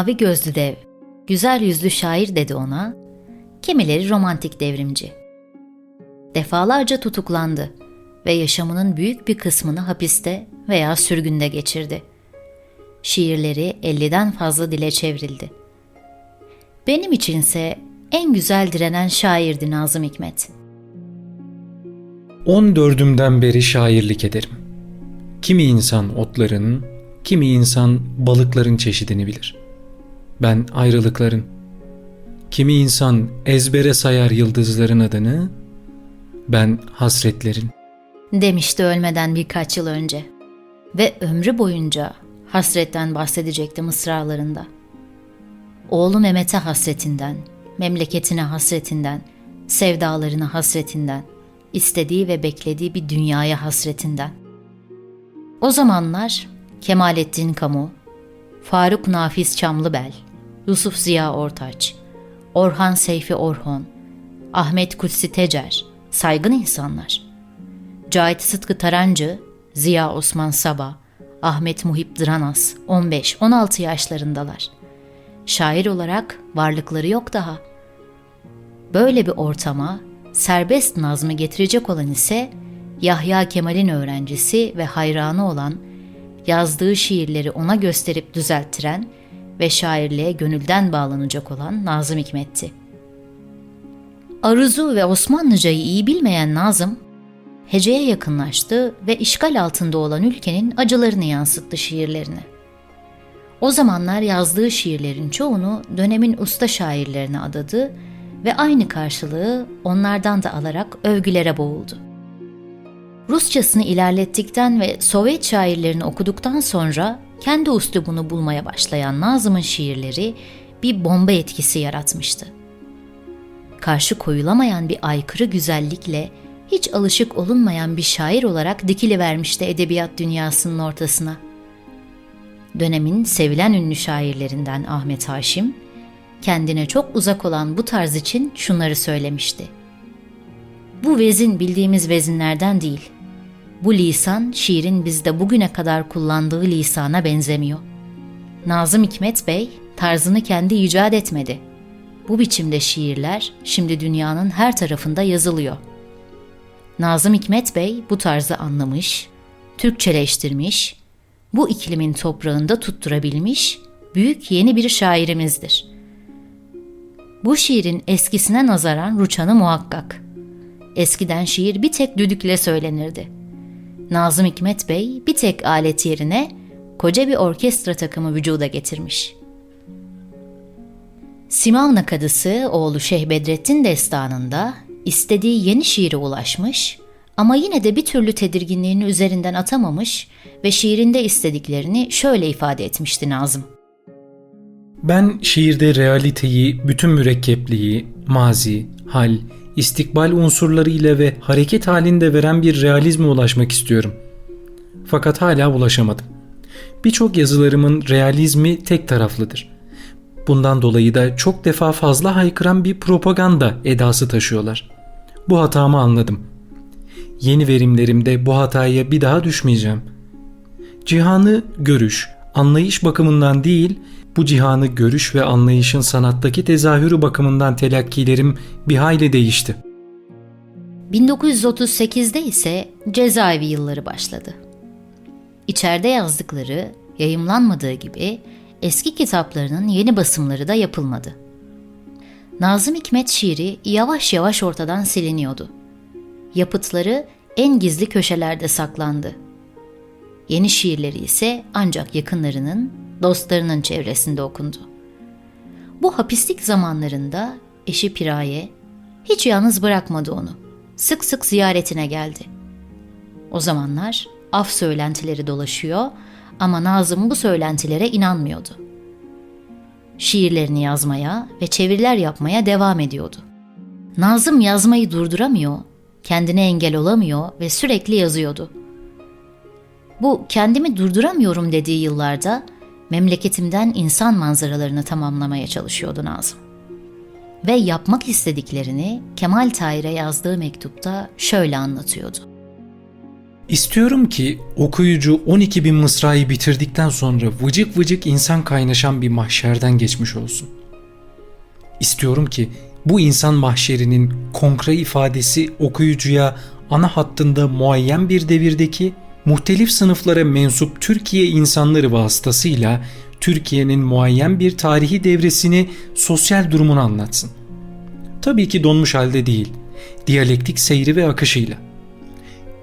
Mavi gözlü dev, güzel yüzlü şair dedi ona, kimileri romantik devrimci. Defalarca tutuklandı ve yaşamının büyük bir kısmını hapiste veya sürgünde geçirdi. Şiirleri 50'den fazla dile çevrildi. Benim içinse en güzel direnen şairdi Nazım Hikmet. 14'ümden beri şairlik ederim. Kimi insan otların, kimi insan balıkların çeşidini bilir. Ben ayrılıkların. Kimi insan ezbere sayar yıldızların adını, ben hasretlerin. Demişti ölmeden birkaç yıl önce. Ve ömrü boyunca hasretten bahsedecekti mısralarında. Oğlu Mehmet'e hasretinden, memleketine hasretinden, sevdalarına hasretinden, istediği ve beklediği bir dünyaya hasretinden. O zamanlar Kemalettin Kamu, Faruk Nafiz Çamlıbel, Yusuf Ziya Ortaç, Orhan Seyfi Orhon, Ahmet Kutsi Tecer, saygın insanlar. Cahit Sıtkı Tarancı, Ziya Osman Sabah, Ahmet Muhip Dranas 15-16 yaşlarındalar. Şair olarak varlıkları yok daha. Böyle bir ortama serbest nazmı getirecek olan ise Yahya Kemal'in öğrencisi ve hayranı olan, yazdığı şiirleri ona gösterip düzelttiren ve şairliğe gönülden bağlanacak olan Nazım Hikmet'ti. Aruz'u ve Osmanlıcayı iyi bilmeyen Nazım, heceye yakınlaştı ve işgal altında olan ülkenin acılarını yansıttı şiirlerine. O zamanlar yazdığı şiirlerin çoğunu dönemin usta şairlerine adadı ve aynı karşılığı onlardan da alarak övgülere boğuldu. Rusçasını ilerlettikten ve Sovyet şairlerini okuduktan sonra kendi üslubunu bulmaya başlayan Nazım'ın şiirleri bir bomba etkisi yaratmıştı. Karşı koyulamayan bir aykırı güzellikle hiç alışık olunmayan bir şair olarak dikili vermişti edebiyat dünyasının ortasına. Dönemin sevilen ünlü şairlerinden Ahmet Haşim, kendine çok uzak olan bu tarz için şunları söylemişti. Bu vezin bildiğimiz vezinlerden değil. Bu lisan şiirin bizde bugüne kadar kullandığı lisana benzemiyor. Nazım Hikmet Bey tarzını kendi icat etmedi. Bu biçimde şiirler şimdi dünyanın her tarafında yazılıyor. Nazım Hikmet Bey bu tarzı anlamış, Türkçeleştirmiş, bu iklimin toprağında tutturabilmiş büyük yeni bir şairimizdir. Bu şiirin eskisine nazaran ruçanı muhakkak. Eskiden şiir bir tek düdükle söylenirdi. Nazım Hikmet Bey bir tek alet yerine koca bir orkestra takımı vücuda getirmiş. Simavna Kadısı oğlu Şeyh Bedrettin destanında istediği yeni şiire ulaşmış ama yine de bir türlü tedirginliğini üzerinden atamamış ve şiirinde istediklerini şöyle ifade etmişti Nazım. Ben şiirde realiteyi, bütün mürekkepliği, mazi, hal, istikbal unsurlarıyla ve hareket halinde veren bir realizme ulaşmak istiyorum. Fakat hala ulaşamadım. Birçok yazılarımın realizmi tek taraflıdır. Bundan dolayı da çok defa fazla haykıran bir propaganda edası taşıyorlar. Bu hatamı anladım. Yeni verimlerimde bu hataya bir daha düşmeyeceğim. Cihanı görüş, anlayış bakımından değil, bu cihanı görüş ve anlayışın sanattaki tezahürü bakımından telakkilerim bir hayli değişti. 1938'de ise cezaevi yılları başladı. İçeride yazdıkları yayımlanmadığı gibi eski kitaplarının yeni basımları da yapılmadı. Nazım Hikmet şiiri yavaş yavaş ortadan siliniyordu. Yapıtları en gizli köşelerde saklandı. Yeni şiirleri ise ancak yakınlarının, dostlarının çevresinde okundu. Bu hapislik zamanlarında eşi Piraye hiç yalnız bırakmadı onu. Sık sık ziyaretine geldi. O zamanlar af söylentileri dolaşıyor ama Nazım bu söylentilere inanmıyordu. Şiirlerini yazmaya ve çeviriler yapmaya devam ediyordu. Nazım yazmayı durduramıyor, kendine engel olamıyor ve sürekli yazıyordu. Bu kendimi durduramıyorum dediği yıllarda memleketimden insan manzaralarını tamamlamaya çalışıyordu Nazım. Ve yapmak istediklerini Kemal Tahir'e yazdığı mektupta şöyle anlatıyordu. İstiyorum ki okuyucu 12 bin mısrayı bitirdikten sonra vıcık vıcık insan kaynaşan bir mahşerden geçmiş olsun. İstiyorum ki bu insan mahşerinin konkre ifadesi okuyucuya ana hattında muayyen bir devirdeki muhtelif sınıflara mensup Türkiye insanları vasıtasıyla Türkiye'nin muayyen bir tarihi devresini, sosyal durumunu anlatsın. Tabii ki donmuş halde değil, diyalektik seyri ve akışıyla.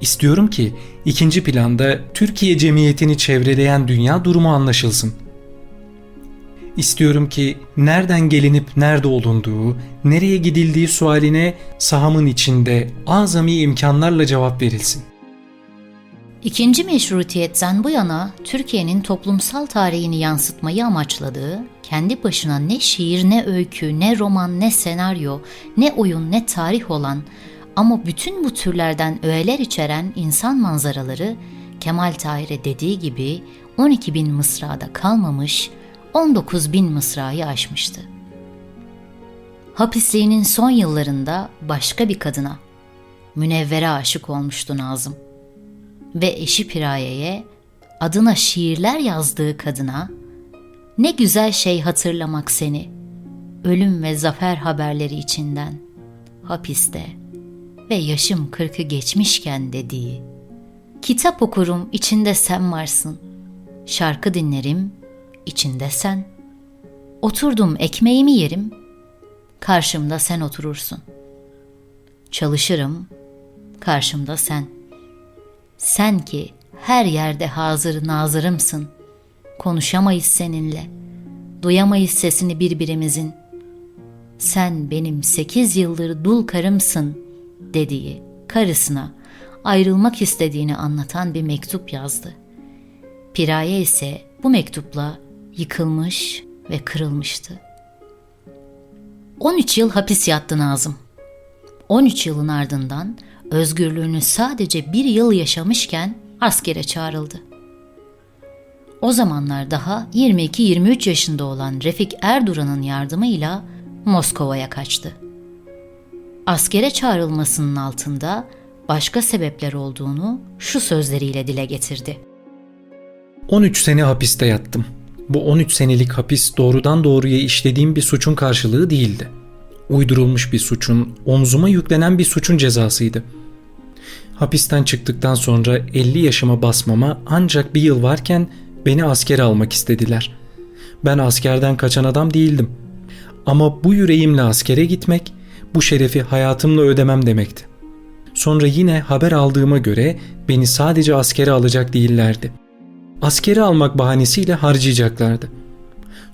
İstiyorum ki ikinci planda Türkiye cemiyetini çevreleyen dünya durumu anlaşılsın. İstiyorum ki nereden gelinip nerede olunduğu, nereye gidildiği sualine sahamın içinde azami imkanlarla cevap verilsin. İkinci meşrutiyetten bu yana Türkiye'nin toplumsal tarihini yansıtmayı amaçladığı, kendi başına ne şiir, ne öykü, ne roman, ne senaryo, ne oyun, ne tarih olan ama bütün bu türlerden öğeler içeren insan manzaraları Kemal Tahir'e dediği gibi 12 bin mısrada kalmamış, 19 bin mısrayı aşmıştı. Hapisliğinin son yıllarında başka bir kadına, Münevvere aşık olmuştu Nazım ve eşi Piraye'ye adına şiirler yazdığı kadına ne güzel şey hatırlamak seni ölüm ve zafer haberleri içinden hapiste ve yaşım kırkı geçmişken dediği. Kitap okurum içinde sen varsın şarkı dinlerim içinde sen. Oturdum ekmeğimi yerim karşımda sen oturursun. Çalışırım karşımda sen sen ki her yerde hazır nazırımsın. Konuşamayız seninle. Duyamayız sesini birbirimizin. Sen benim sekiz yıldır dul karımsın dediği karısına ayrılmak istediğini anlatan bir mektup yazdı. Piraye ise bu mektupla yıkılmış ve kırılmıştı. 13 yıl hapis yattı Nazım. 13 yılın ardından özgürlüğünü sadece bir yıl yaşamışken askere çağrıldı. O zamanlar daha 22-23 yaşında olan Refik Erduran'ın yardımıyla Moskova'ya kaçtı. Askere çağrılmasının altında başka sebepler olduğunu şu sözleriyle dile getirdi. 13 sene hapiste yattım. Bu 13 senelik hapis doğrudan doğruya işlediğim bir suçun karşılığı değildi. Uydurulmuş bir suçun, omzuma yüklenen bir suçun cezasıydı. Hapisten çıktıktan sonra 50 yaşıma basmama ancak bir yıl varken beni askere almak istediler. Ben askerden kaçan adam değildim. Ama bu yüreğimle askere gitmek, bu şerefi hayatımla ödemem demekti. Sonra yine haber aldığıma göre beni sadece askere alacak değillerdi. Askere almak bahanesiyle harcayacaklardı.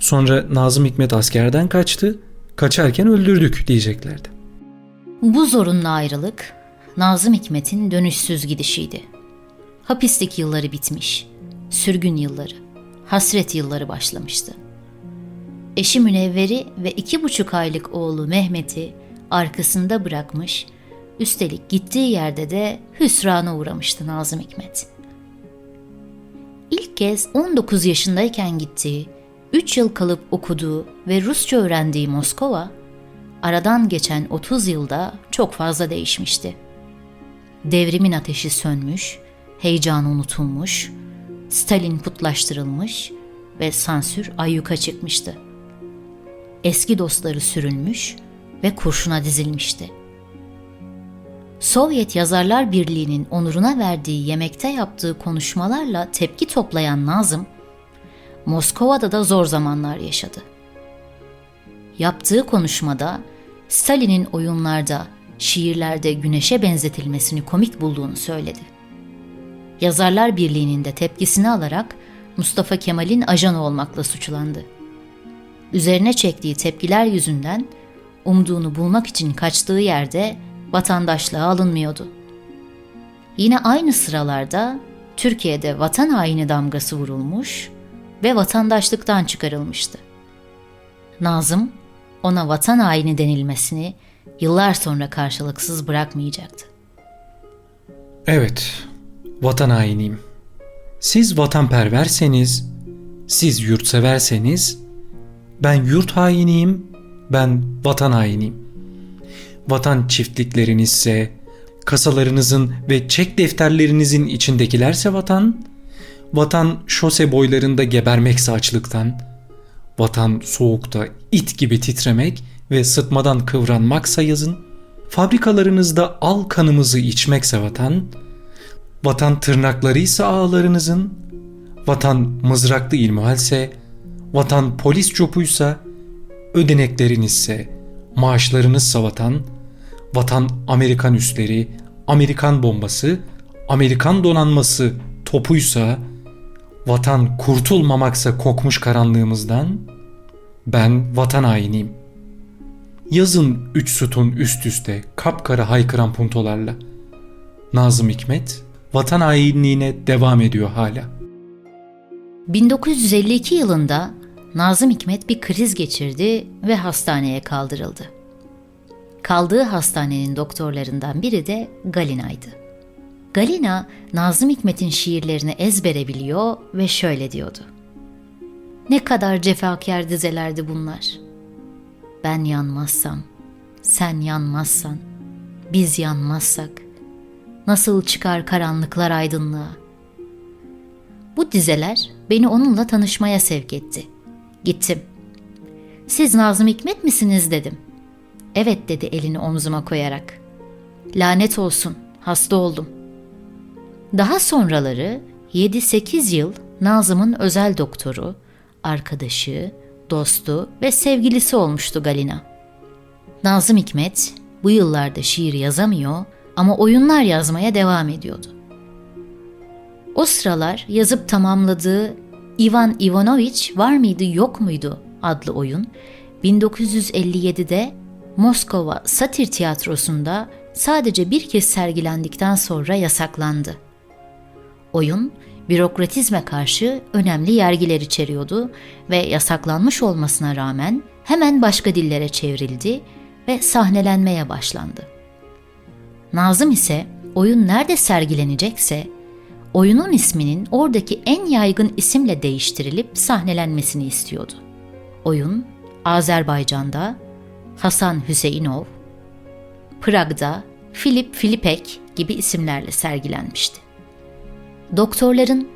Sonra Nazım Hikmet askerden kaçtı, kaçarken öldürdük diyeceklerdi. Bu zorunlu ayrılık Nazım Hikmet'in dönüşsüz gidişiydi. Hapislik yılları bitmiş, sürgün yılları, hasret yılları başlamıştı. Eşi Münevver'i ve iki buçuk aylık oğlu Mehmet'i arkasında bırakmış, üstelik gittiği yerde de hüsrana uğramıştı Nazım Hikmet. İlk kez 19 yaşındayken gittiği, 3 yıl kalıp okuduğu ve Rusça öğrendiği Moskova, aradan geçen 30 yılda çok fazla değişmişti. Devrimin ateşi sönmüş, heyecan unutulmuş, Stalin putlaştırılmış ve sansür ayyuka çıkmıştı. Eski dostları sürülmüş ve kurşuna dizilmişti. Sovyet Yazarlar Birliği'nin onuruna verdiği yemekte yaptığı konuşmalarla tepki toplayan Nazım, Moskova'da da zor zamanlar yaşadı. Yaptığı konuşmada Stalin'in oyunlarda, şiirlerde güneşe benzetilmesini komik bulduğunu söyledi. Yazarlar Birliği'nin de tepkisini alarak Mustafa Kemal'in ajanı olmakla suçlandı. Üzerine çektiği tepkiler yüzünden umduğunu bulmak için kaçtığı yerde vatandaşlığa alınmıyordu. Yine aynı sıralarda Türkiye'de vatan haini damgası vurulmuş ve vatandaşlıktan çıkarılmıştı. Nazım ona vatan haini denilmesini yıllar sonra karşılıksız bırakmayacaktı. Evet, vatan hainiyim. Siz vatanperverseniz, siz yurtseverseniz, ben yurt hainiyim, ben vatan hainiyim. Vatan çiftliklerinizse, Kasalarınızın ve çek defterlerinizin içindekilerse vatan, vatan şose boylarında gebermekse açlıktan, vatan soğukta it gibi titremek ve sıtmadan kıvranmaksa yazın, fabrikalarınızda al kanımızı içmekse vatan, vatan tırnaklarıysa ağlarınızın, vatan mızraklı ilmihalse, vatan polis copuysa, ödeneklerinizse, maaşlarınızsa vatan, vatan Amerikan üsleri, Amerikan bombası, Amerikan donanması topuysa, vatan kurtulmamaksa kokmuş karanlığımızdan, ben vatan hainiyim. Yazın üç sütun üst üste kapkara haykıran puntolarla. Nazım Hikmet vatan hainliğine devam ediyor hala. 1952 yılında Nazım Hikmet bir kriz geçirdi ve hastaneye kaldırıldı. Kaldığı hastanenin doktorlarından biri de Galina'ydı. Galina, Nazım Hikmet'in şiirlerini ezbere biliyor ve şöyle diyordu. Ne kadar cefakar dizelerdi bunlar. Ben yanmazsam, sen yanmazsan, biz yanmazsak, nasıl çıkar karanlıklar aydınlığa? Bu dizeler beni onunla tanışmaya sevk etti. Gittim. Siz Nazım Hikmet misiniz dedim. Evet dedi elini omzuma koyarak. Lanet olsun, hasta oldum. Daha sonraları 7-8 yıl Nazım'ın özel doktoru, arkadaşı, dostu ve sevgilisi olmuştu Galina. Nazım Hikmet bu yıllarda şiir yazamıyor ama oyunlar yazmaya devam ediyordu. O sıralar yazıp tamamladığı Ivan Ivanoviç Var mıydı yok muydu adlı oyun 1957'de Moskova Satir Tiyatrosu'nda sadece bir kez sergilendikten sonra yasaklandı. Oyun bürokratizme karşı önemli yergiler içeriyordu ve yasaklanmış olmasına rağmen hemen başka dillere çevrildi ve sahnelenmeye başlandı. Nazım ise oyun nerede sergilenecekse oyunun isminin oradaki en yaygın isimle değiştirilip sahnelenmesini istiyordu. Oyun Azerbaycan'da Hasan Hüseyinov, Prag'da Filip Filipek gibi isimlerle sergilenmişti. Doktorların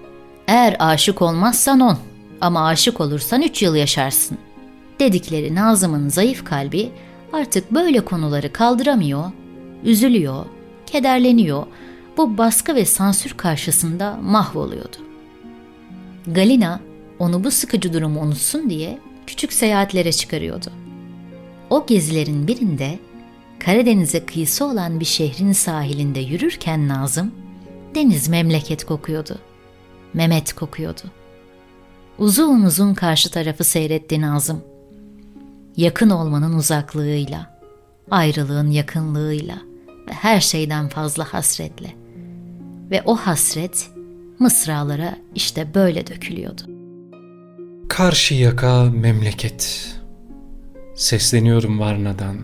eğer aşık olmazsan on ama aşık olursan üç yıl yaşarsın dedikleri Nazım'ın zayıf kalbi artık böyle konuları kaldıramıyor, üzülüyor, kederleniyor, bu baskı ve sansür karşısında mahvoluyordu. Galina onu bu sıkıcı durumu unutsun diye küçük seyahatlere çıkarıyordu. O gezilerin birinde Karadeniz'e kıyısı olan bir şehrin sahilinde yürürken Nazım, deniz memleket kokuyordu. Mehmet kokuyordu. Uzun uzun karşı tarafı seyretti Nazım. Yakın olmanın uzaklığıyla, ayrılığın yakınlığıyla ve her şeyden fazla hasretle. Ve o hasret mısralara işte böyle dökülüyordu. Karşı yaka memleket. Sesleniyorum Varna'dan.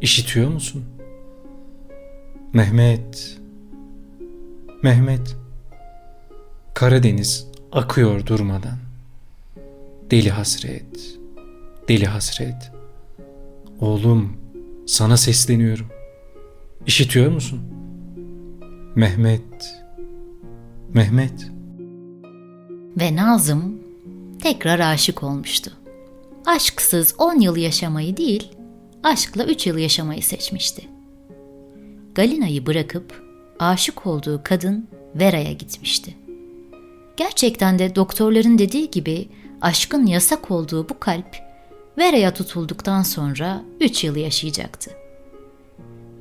İşitiyor musun? Mehmet. Mehmet. Karadeniz akıyor durmadan. Deli hasret. Deli hasret. Oğlum, sana sesleniyorum. İşitiyor musun? Mehmet. Mehmet. Ve Nazım tekrar aşık olmuştu. Aşksız 10 yıl yaşamayı değil, aşkla 3 yıl yaşamayı seçmişti. Galina'yı bırakıp aşık olduğu kadın Vera'ya gitmişti. Gerçekten de doktorların dediği gibi aşkın yasak olduğu bu kalp Vera'ya tutulduktan sonra 3 yıl yaşayacaktı.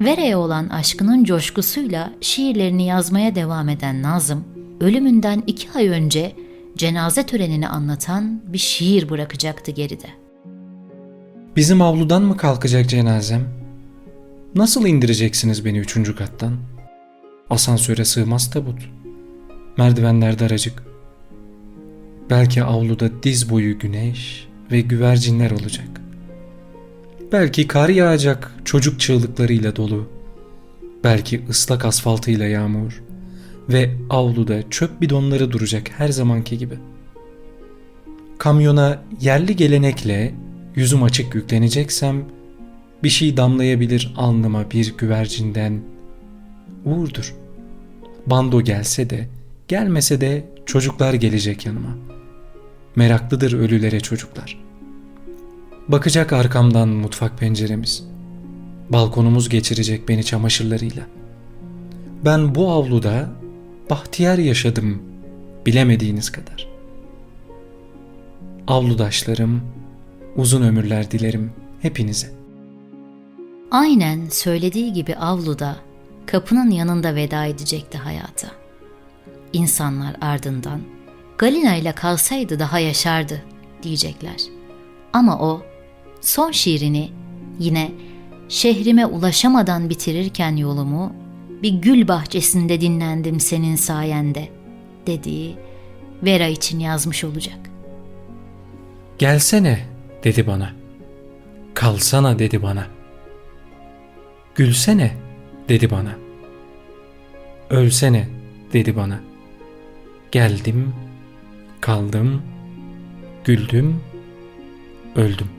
Vera'ya olan aşkının coşkusuyla şiirlerini yazmaya devam eden Nazım, ölümünden iki ay önce cenaze törenini anlatan bir şiir bırakacaktı geride. Bizim avludan mı kalkacak cenazem? Nasıl indireceksiniz beni üçüncü kattan? Asansöre sığmaz tabut. Merdivenler daracık. Belki avluda diz boyu güneş ve güvercinler olacak. Belki kar yağacak çocuk çığlıklarıyla dolu. Belki ıslak asfaltıyla yağmur ve avluda çöp bidonları duracak her zamanki gibi. Kamyona yerli gelenekle yüzüm açık yükleneceksem bir şey damlayabilir alnıma bir güvercinden Uğur'dur. Bando gelse de, gelmese de çocuklar gelecek yanıma. Meraklıdır ölülere çocuklar. Bakacak arkamdan mutfak penceremiz. Balkonumuz geçirecek beni çamaşırlarıyla. Ben bu avluda bahtiyar yaşadım bilemediğiniz kadar. Avludaşlarım, uzun ömürler dilerim hepinize. Aynen söylediği gibi avluda, kapının yanında veda edecekti hayata. İnsanlar ardından, Galina ile kalsaydı daha yaşardı diyecekler. Ama o, son şiirini yine şehrime ulaşamadan bitirirken yolumu bir gül bahçesinde dinlendim senin sayende dediği Vera için yazmış olacak. Gelsene dedi bana. Kalsana dedi bana. Gülsene dedi bana. Ölsene dedi bana. Geldim, kaldım, güldüm, öldüm.